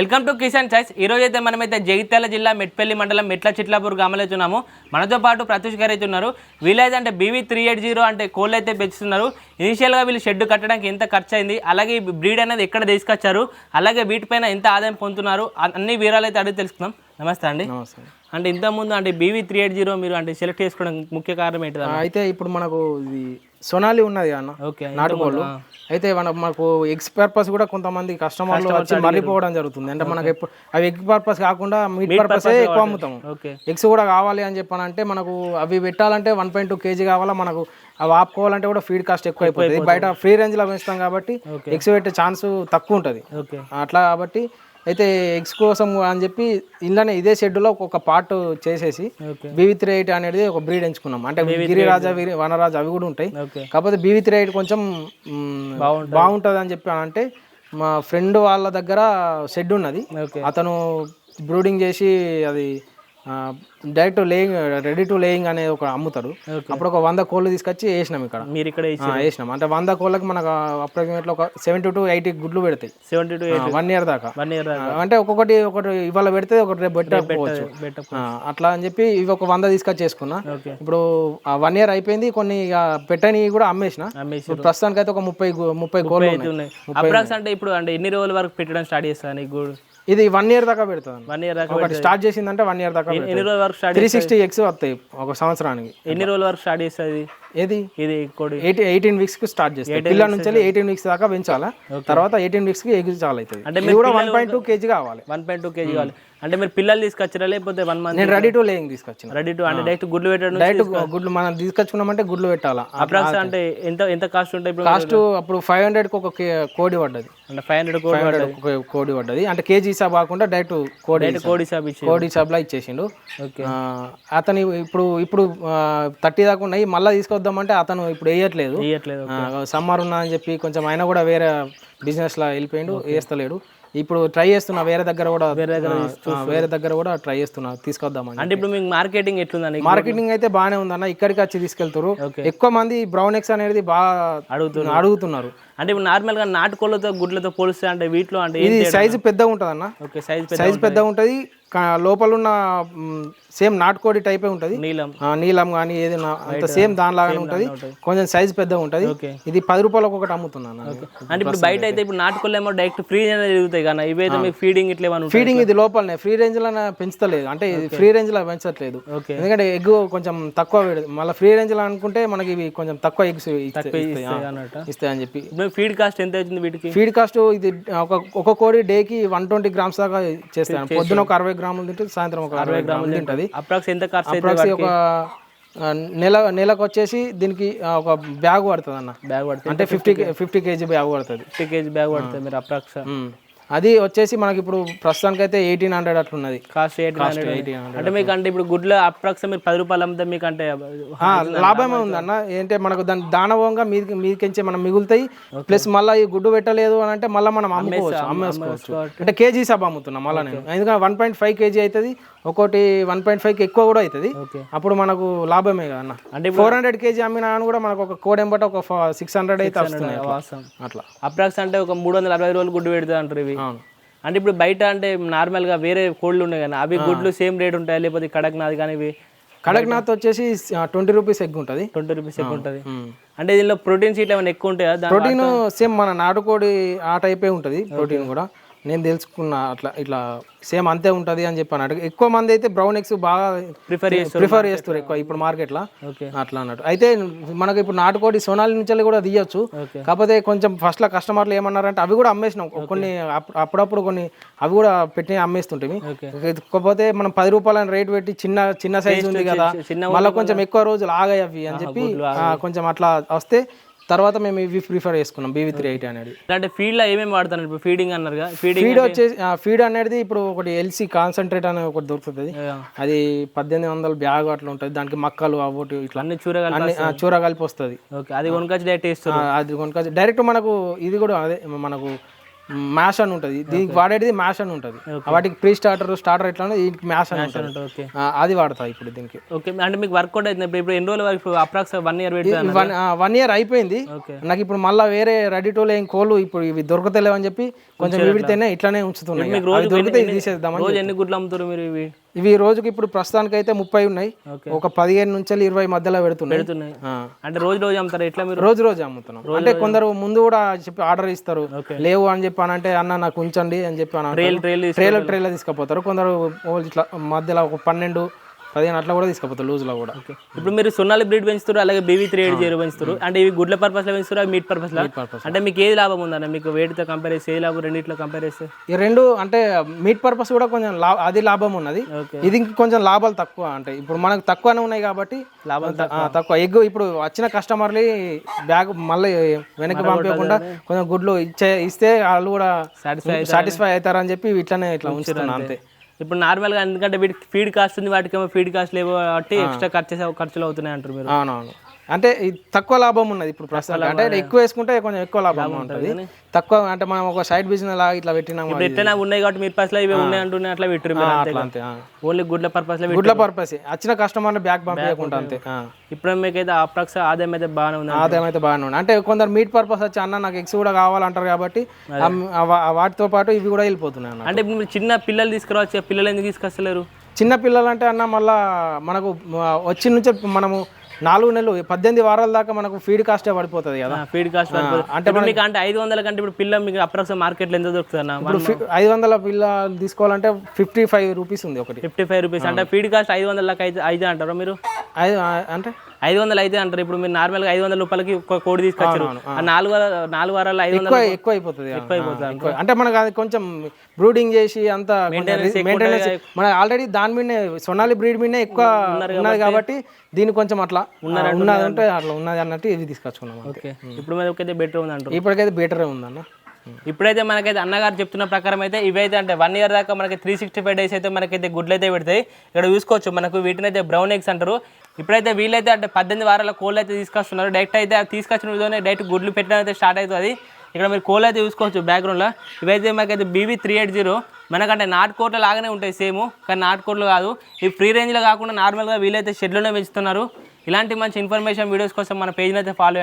Welcome to Kisan choice ఈ రోజు అయితే మనమైతే జగిత్యాల జిల్లా మెట్పల్లి మండలం మెట్ల చిట్లాపూర్ గ్రామంలో ఉన్నాము. మనతో పాటు ప్రత్యూష్ గారు అయితే ఉన్నారు. వీళ్ళైతే అంటే బీవీ త్రీ ఎయిట్ జీరో అంటే కోళ్ళు అయితే పెంచుతున్నారు. ఇనిషియల్గా వీళ్ళు షెడ్ కట్టడానికి ఎంత ఖర్చు అయింది అలాగే ఈ బ్రీడ్ అనేది ఎక్కడ తీసుకొచ్చారు? అలాగే వీటిపైన ఎంత ఆదాయం పొందుతున్నారు? అన్ని వివరాలు అయితే అడిగి తెలుసుకుందాం. నమస్తే అండి. అంటే ఇంతకుముందు అంటే బీవీ త్రీ ఎయిట్ జీరో మీరు అంటే సెలెక్ట్ చేసుకోవడం ముఖ్య కారణం ఏంటిది? ఆ, అయితే ఇప్పుడు మనకు ఇది సొనాలి ఉన్నది అన్న. నాటుకోళ్ళు అయితే మన మనకు ఎగ్స్ పర్పస్ కూడా కొంతమంది కస్టమర్లు వచ్చి మర్రిపోవడం జరుగుతుంది. అంటే మనకి ఎప్పుడు అవి ఎగ్ పర్పస్ కాకుండా మీట్ పర్పస్ ఎక్కువ అమ్ముతాము ఎగ్స్ కూడా కావాలి అని చెప్పానంటే మనకు అవి పెట్టాలంటే వన్ పాయింట్ టూ కేజీ కావాలా మనకు అవి ఆపుకోవాలంటే కూడా ఫీడ్ కాస్ట్ ఎక్కువ అయిపోతుంది. బయట ఫ్రీ రేంజ్లో పెంచుతాం కాబట్టి ఎగ్స్ పెట్టే ఛాన్స్ తక్కువ ఉంటుంది. అట్లా కాబట్టి అయితే ఎగ్స్ కోసం అని చెప్పి ఇంట్లోనే ఇదే షెడ్యూల్లో ఒక పార్ట్ చేసేసి బీవీ త్రీ ఎయిట్ అనేది ఒక బ్రీడ్ ఎంచుకున్నాం. అంటే గిరిరాజ వనరాజ అవి కూడా ఉంటాయి. కాకపోతే బీవీ త్రీ ఎయిట్ కొంచెం బాగుంటుంది. అని చెప్పి అంటే మా ఫ్రెండ్ వాళ్ళ దగ్గర షెడ్ ఉన్నది. అతను బ్రూడింగ్ చేసి అది direct laying ready to laying అనేది ఒక అమ్ముతారు. అప్పుడు ఒక వంద కోళ్ళు తీసుకొచ్చి వేసినాం ఇక్కడ. మీరు ఇక్కడ వేసినాం. అంటే వంద కోళ్ళకి మనకు అప్రాక్సిమేట్లీ ఒక సెవెంటీ టు ఎయిటీ గుడ్లు పెడతాయి. సెవెంటీ టూ వన్ ఇయర్ దాకా. వన్ ఇయర్ అంటే ఒక్కొక్కటి ఒకటి ఇవాళ పెడితే ఒకటి రేపు పెట్టకపోవచ్చు. అట్లా అని చెప్పి ఇవి ఒక వంద తీసుకొచ్చి చేసుకున్నా ఓకే ఇప్పుడు వన్ ఇయర్ అయిపోయింది కొన్ని ఇక పెట్టని కూడా అమ్మేసిన. ప్రస్తుతానికి అయితే ఒక ముప్పై ముప్పై కోళ్ళు ఉన్నాయి. అంటే ఇప్పుడు అంటే ఎన్ని రోజుల వరకు పెట్టడం స్టార్ట్ చేస్తాను గూడు ఇది వన్ ఇయర్ దాకా పెడుతుంది. వన్ ఇయర్ దాకా ఒకటి స్టార్ట్ చేసిందంటే వన్ ఇయర్ దాకా ఎన్ని రోజుల వరకు స్టార్ట్ త్రీ సిక్స్టీ ఎక్స్ వస్తాయి ఒక సంవత్సరానికి. ఎన్ని రోజుల వరకు స్టార్ట్ చేస్తుంది? ఏది? ఇది కోడి. ఎయిటీ ఎయిటీన్ వీక్స్కి స్టార్ట్ చేస్తాయి. పిల్లల నుంచి ఎయిటీన్ వీక్స్ దాకా పెంచాలా? తర్వాత ఎయిటీన్ వీక్స్కి ఎగ్ చాలా అవుతుంది అంటే ఇది కూడా వన్ పాయింట్ టూ కేజీ కావాలి. వన్ పాయింట్ టూ కేజీ కావాలి. అంటే మీరు పిల్లలు తీసుకొచ్చారా లేకపోతే వన్ మంత్ నేను రెడీ టు లేయింగ్ తీసుకొచ్చిన. రెడీ టు అంటే డైరెక్ట్ గుడ్లు పెట్టడం డైరెక్ట్ గుడ్లు మనం తీసుకొచ్చుకున్నామంటే గుడ్లు పెట్టాలా? అప్రాక్స్ అంటే ఎంత ఎంత కాస్ట్ ఉంటాయి ఇప్పుడు? కాస్ట్ అప్పుడు ఫైవ్ హండ్రెడ్కి ఒక కోడి పడ్డది. అంటే ఫైవ్ హండ్రెడ్ కోడి ఫైవ్ హండ్రెడ్ కోడి పడ్డది. అంటే కేజీ హిసాబ్ కాకుండా డైరెక్ట్ కోడి హిసాబ్. కోడి షాప్ ఇచ్చి కోడి హిసాబ్ లా ఇచ్చేసిండు అతను ఇప్పుడు ఇప్పుడు థర్టీ దాకా ఉన్నాయి. మళ్ళీ తీసుకొద్దామంటే అతను ఇప్పుడు వేయట్లేదు. ఇవ్వట్లేదు సమ్మర్ ఉన్నా అని చెప్పి కొంచెం ఆయన కూడా వేరే బిజినెస్ లా వెళ్ళిపోయిండు వేస్తలేడు. ఇప్పుడు ట్రై చేస్తున్నా వేరే దగ్గర కూడా ఆ, వేరే దగ్గర కూడా ట్రై చేస్తున్నా తీసుకొద్దామని అంటే ఇప్పుడు మీకు మార్కెటింగ్ ఎట్లుందని మార్కెటింగ్ అయితే బాగానే ఉందన్న ఇక్కడికి వచ్చి తీసుకెళ్తారు. ఎక్కువ మంది బ్రౌన్ ఎగ్స్ అనేది బాగా అడుగుతున్నారు. అడుగుతున్నారు. అంటే ఇప్పుడు నార్మల్గా నాటుకోళ్ళతో గుడ్లతో పోలిస్తే అంటే వీటిలో అంటే ఇది సైజు పెద్దగా ఉంటుంది అన్న ఓకే సైజ్ సైజ్ పెద్దగా ఉంటుంది. లోపల ఉన్న సేమ్ నాటుకోడి టైపే ఉంటుంది. నీలం. నీలం కానీ ఏదైనా అంత సేమ్ దానిలాగానే ఉంటుంది. కొంచెం సైజ్ పెద్దగా ఉంటుంది. ఇది పది రూపాయలకు ఒకటి అమ్ముతున్నాను అంటే ఇప్పుడు బయట అయితే ఇప్పుడు నాటుకోళ్ళు ఏమో డైరెక్ట్ ఫ్రీ తిరుగుతాయి కానీ ఇవైతే మీకు ఫీడింగ్ ఇట్లా ఫీడింగ్ ఇది లోపలనే. ఫ్రీ రేంజ్లో పెంచుతలేదు. అంటే ఇది ఫ్రీ రేంజ్లో పెంచట్లేదు. ఎందుకంటే ఎగ్ కొంచెం తక్కువ మళ్ళీ ఫ్రీ రేంజ్లో అనుకుంటే మనకి ఇవి కొంచెం తక్కువ ఎగ్స్ ఇస్తాయి. అని చెప్పి. ఫీడ్ కాస్ట్ ఎంత అవుతుంది వీటికి? ఫీడ్ కాస్ట్ ఇది ఒక ఒక కోడి డేకి వన్ ట్వంటీ గ్రామ్స్ దాకా చేస్తాను. పొద్దున ఒక అరవై గ్రాములు తింటే సాయంత్రం ఒక అరవై గ్రాములు తింటది. అప్రాక్స్ ఎంత ఖర్చు ఒక నెల నెలకు వచ్చేసి దీనికి ఒక బ్యాగ్ పడుతుంది అన్న బ్యాగ్ పడుతుంది. అంటే ఫిఫ్టీ ఫిఫ్టీ కేజీ బ్యాగ్ పడుతుంది. ఫిఫ్టీ కేజీ బ్యాగ్ పడుతుంది మీరు అప్రాక్స్. అది వచ్చేసి మనకి ఇప్పుడు ప్రస్తుతానికి అయితే ఎయిటీన్ హండ్రెడ్ అట్లున్నది కాస్ట్ ఎయిట్ ఎయిటీన్ హండ్రెడ్ అంటే మీకు అంటే ఇప్పుడు గుడ్ల అప్రాక్స్ మీరు పది రూపాయలు అమ్మితే మీకు అంటే లాభమే ఉంది అన్న ఏంటంటే మనకు దాని దానవంగా మీది మీదికించి మనం మిగులుతాయి. ప్లస్ మళ్ళీ ఈ గుడ్డు పెట్టలేదు అని అంటే మళ్ళీ మనం అమ్ముకోవచ్చు అమ్మేసుకోవచ్చు. అంటే కేజీ సబ్ అమ్ముతున్నా మళ్ళీ నేను ఎందుకంటే వన్ పాయింట్ ఫైవ్ కేజీ అవుతుంది ఒకటి వన్ పాయింట్ ఫైవ్ ఎక్కువ కూడా అవుతుంది అప్పుడు మనకు లాభమే కదా అన్న. అంటే ఫోర్ హండ్రెడ్ కేజీ అమ్మినా అని కూడా మనకు ఒక కోడ్ ఎంబట ఒక సిక్స్ హండ్రెడ్ అయితే వస్తున్నాయి అట్లా. వాసం అట్లా. అప్రాక్స్ అంటే ఒక మూడు వందల అరవై రోజులు గుడ్డు పెడుతుంది అంటారు ఇవి. అవును. అంటే ఇప్పుడు బయట అంటే నార్మల్గా వేరే కోళ్ళు ఉన్నాయి కానీ అవి గుడ్లు సేమ్ రేట్ ఉంటాయి? లేకపోతే కడక్నాథ్ కానీ ఇవి? కడక్నాథ్ వచ్చేసి ట్వంటీ రూపీస్ ఎగ్ ఉంటుంది. ట్వంటీ రూపీస్ ఎక్కువ ఉంటుంది. అంటే దీనిలో ప్రోటీన్ సీట్లు ఏమైనా ఎక్కువ ఉంటాయా? ప్రోటీన్ సేమ్ మన నాటుకోడి ఆ టైపే ఉంటుంది ప్రోటీన్ కూడా. నేను తెలుసుకున్నా అట్లా ఇట్లా సేమ్ అంతే ఉంటుంది అని చెప్పి అన్నట్టు. ఎక్కువ మంది అయితే బ్రౌన్ ఎగ్స్ బాగా ప్రిఫర్ చేస్తారు ప్రిఫర్ చేస్తారు ఎక్కువ ఇప్పుడు మార్కెట్లో అట్లా అన్నట్టు. అయితే మనకి ఇప్పుడు నాటుకోడి సోనాలి నుంచి కూడా తీయొచ్చు. కాకపోతే కొంచెం ఫస్ట్లో కస్టమర్లు ఏమన్నారంటే అవి కూడా అమ్మేసినాం. కొన్ని అప్- అప్పుడప్పుడు కొన్ని అవి కూడా పెట్టి అమ్మేస్తుంటే ఓకే కాకపోతే మనం పది రూపాయల రేట్ పెట్టి చిన్న చిన్న సైజు ఉంది కదా మళ్ళీ కొంచెం ఎక్కువ రోజులు ఆగాయి అవి అని చెప్పి కొంచెం అట్లా వస్తే తర్వాత మేము ఇవి ప్రిఫర్ చేసుకున్నాం బీవీ త్రీ ఎయిటీ అనేది. అంటే ఫీల్డ్లో ఏమేమి వాడతారు? ఇప్పుడు ఫీడింగ్ అన్నారు ఫీడింగ్ ఫీడ్ వచ్చేసి ఫీడ్ అనేది ఇప్పుడు ఒకటి ఎల్సీ కాన్సన్ట్రేట్ అనేది ఒకటి దొరుకుతుంది. అది పద్దెనిమిది వందల బ్యాగ్ అట్లా ఉంటుంది. దానికి మక్కలు అవోటి ఇట్లా అన్ని చూరగల చూర కలిపి వస్తుంది. ఓకే అది కొనుకొచ్చి డైరెక్ట్ వేస్తారు అది కొనుక్కొచ్చి డైరెక్ట్ మనకు ఇది కూడా అదే మనకు మ్యాష్ అని ఉంటుంది. దీనికి వాడేది మ్యాష్ అని ఉంటుంది. వాటికి ప్రీ స్టార్టర్ స్టార్టర్ ఎట్లా దీనికి మ్యాష్ అని ఉంటుంది. అది వాడతా ఇప్పుడు దీనికి. ఓకే అంటే మీకు వర్కౌట్ అవుతుంది ఇప్పుడు ఇప్పుడు ఎన్ని రోజులు వరకు approx one year one year అయిపోయింది. నాకు ఇప్పుడు మళ్ళీ వేరే రెడీ టు ఏం కోళ్ళు ఇప్పుడు ఇవి దొరకతలేవు అని చెప్పి కొంచెం విడితేనే ఇట్లానే ఉంచుతున్నాయి మీకు అవి రోజు దొరికితే ఇది తీసేద్దామని రోజు ఎన్ని గుడ్లు అమ్ముతారు మీరు ఇవి? ఇవి రోజుకి ఇప్పుడు ప్రస్తుతానికి అయితే ముప్పై ఉన్నాయి. ఒక పదిహేను నుంచి ఇరవై మధ్యలో పెడుతున్నాయి. అంటే రోజు రోజు అమ్ముతారు? ఎట్లా మీరు? రోజు రోజు అమ్ముతున్నాం. అంటే కొందరు ముందు కూడా చెప్పి ఆర్డర్ ఇస్తారు. లేవు అని చెప్పి అని అంటే అన్న నాకు ఉంచండి అని చెప్పి ట్రైలర్ ట్రైలర్ తీసుకుపోతారు. కొందరు ఇట్లా మధ్యలో ఒక పన్నెండు పదిహేను అట్లా కూడా తీసుకుపోతారు లూజ్లో కూడా. ఇప్పుడు మీరు సున్నాలి బ్రీడ్ పెంచుతారు అలాగే బీవీ త్రీ ఎయిట్ జీరో పెంచుతారు అంటే ఇవి గుడ్ల పర్పస్లో పెంచుతారు మీట్ పర్పస్లో purpose. అంటే మీకు ఏది లాభం ఉందన్న? మీకు వేటితో కంపేర్ చేస్తే ఏది లాభం రెండిట్లో కంపేర్ చేస్తే? ఈ రెండు అంటే మీట్ పర్పస్ కూడా కొంచెం అది లాభం ఉన్నది. ఇది ఇంక కొంచెం లాభాలు తక్కువ అంటే ఇప్పుడు మనకు తక్కువనే ఉన్నాయి కాబట్టి లాభం తక్కువ. ఎగ్ ఇప్పుడు వచ్చిన కస్టమర్లు బ్యాగ్ మళ్ళీ వెనక్కి పంపించకుండా కొంచెం గుడ్లు ఇచ్చే ఇస్తే వాళ్ళు కూడా సాటిస్ఫై సాటిస్ఫై అవుతారని చెప్పి ఇట్లానే ఇట్లా ఉంచుతున్నా అంతే. ఇప్పుడు నార్మల్గా ఎందుకంటే వీటికి ఫీడ్ కాస్ట్ ఉంది వాటికి ఏమో ఫీడ్ కాస్ట్ లేవు కాబట్టి ఎక్స్ట్రా ఖర్చు ఖర్చులు అవుతున్నాయి అంటారు మీరు. అవునవును. అంటే తక్కువ లాభం ఉన్నది ఇప్పుడు ప్రస్తుతం అంటే ఎక్కువ వేసుకుంటే కొంచెం ఎక్కువ లాభం ఉంటుంది. తక్కువ అంటే మనం ఒక సైడ్ బిజినెస్ లాగా ఇట్లా పెట్టినాము ఇప్పుడు ఎట్లా ఉన్నాయి కాబట్టి మీరు పర్పస్లో ఇవి ఉన్నాయి అంటున్నాయి అట్లా పెట్టారు మీరు అంతే. ఓన్లీ గుడ్ల పర్పస్. గుడ్ల పర్పస్ వచ్చిన కస్టమర్ని బ్యాగ్ పంపించకుండా అంతే. ఇప్పుడు మీకైతే అప్రాక్స్ ఆదాయం అయితే బాగానే ఉంది ఆదాయం అయితే బాగానే ఉంది. అంటే కొందరు మీట్ పర్పస్ వచ్చి అన్న నాకు ఎగ్స్ కూడా కావాలంటారు కాబట్టి వాటితో పాటు ఇవి కూడా వెళ్ళిపోతున్నాయి అంటే ఇప్పుడు మీరు చిన్న పిల్లలు తీసుకురావచ్చు పిల్లలు ఎందుకు తీసుకొస్తలేరు? చిన్న పిల్లలు అంటే అన్న మళ్ళా మనకు వచ్చి నుంచి మనము నాలుగు నెలలు పద్దెనిమిది వారాల దాకా మనకు ఫీడ్ కాస్టే పడిపోతుంది కదా. ఫీడ్ కాస్ట్ అంటే మీకు అంటే ఐదు వందల కంటే ఇప్పుడు పిల్ల మీకు అప్రాక్స్ మార్కెట్లో ఎంత దొరుకుతుంది ఐదు వందల పిల్ల తీసుకోవాలంటే ఫిఫ్టీ ఫైవ్ రూపీస్ ఉంది ఒకటి. ఫిఫ్టీ ఫైవ్ రూపీస్ అంటే ఫీడ్ కాస్ట్ ఐదు అయితే అయితే అంటారా మీరు? ఐదు అంటే ఐదు వందలు అయితే అంటారు. ఇప్పుడు మీరు నార్మల్గా ఐదు వందల రూపాయలకి ఒక కోడి తీసుకొచ్చారు. నాలుగు నాలుగు వారాలు ఐదు వందలు ఎక్కువ ఎక్కువ అయిపోతుంది ఎక్కువ. అంటే మనకు అది కొంచెం బ్రూడింగ్ చేసి అంత మెయింటెనెన్స్ మనకు ఆల్రెడీ దాని మీదనే సొనాలి బ్రీడ్ మీదనే ఎక్కువ ఉన్నది కాబట్టి దీని కొంచెం అట్లా ఉన్నది అంటే అట్లా ఉన్నది అన్నట్టు ఇది తీసుకొచ్చుకున్నాం. ఓకే. ఇప్పుడు మీద బెటర్ ఉంది అంటారు ఇప్పటికైతే బెటరే ఉందన్న. ఇప్పుడైతే మనకైతే అన్నగారు చెప్తున్న ప్రకారం అయితే ఇవైతే అంటే వన్ ఇయర్ దాకా మనకి త్రీ సిక్స్టీ ఫైవ్ డేస్ అయితే మనకైతే గుడ్లు అయితే పెడతాయి. ఇక్కడ చూసుకోవచ్చు మనకు వీటిని అయితే బ్రౌన్ ఎగ్స్ అంటారు. ఇప్పుడైతే వీళ్ళైతే అంటే పద్దెనిమిది వారాల కోళ్ళు అయితే తీసుకొస్తున్నారు. డైరెక్ట్ అయితే తీసుకొచ్చిన విధంగా డైరెక్ట్ గుడ్లు పెట్టడం అయితే స్టార్ట్ అవుతుంది. ఇక్కడ మీరు కోళ్ళు అయితే చూసుకోవచ్చు బ్యాక్గ్రౌండ్లో ఇవైతే మనకైతే బీవీ త్రీ ఎయిట్ జీరో మనకంటే నాటుకోట్ల లాగానే ఉంటాయి సేమ్ కానీ నాటుకోట్లు కాదు. ఇవి ఫ్రీ రేంజ్లో కాకుండా నార్మల్గా వీళ్ళైతే షెడ్లోనే పెంచుతున్నారు. ఇలాంటి మంచి ఇన్ఫర్మేషన్ వీడియోస్ కోసం మన పేజ్ని అయితే ఫాలో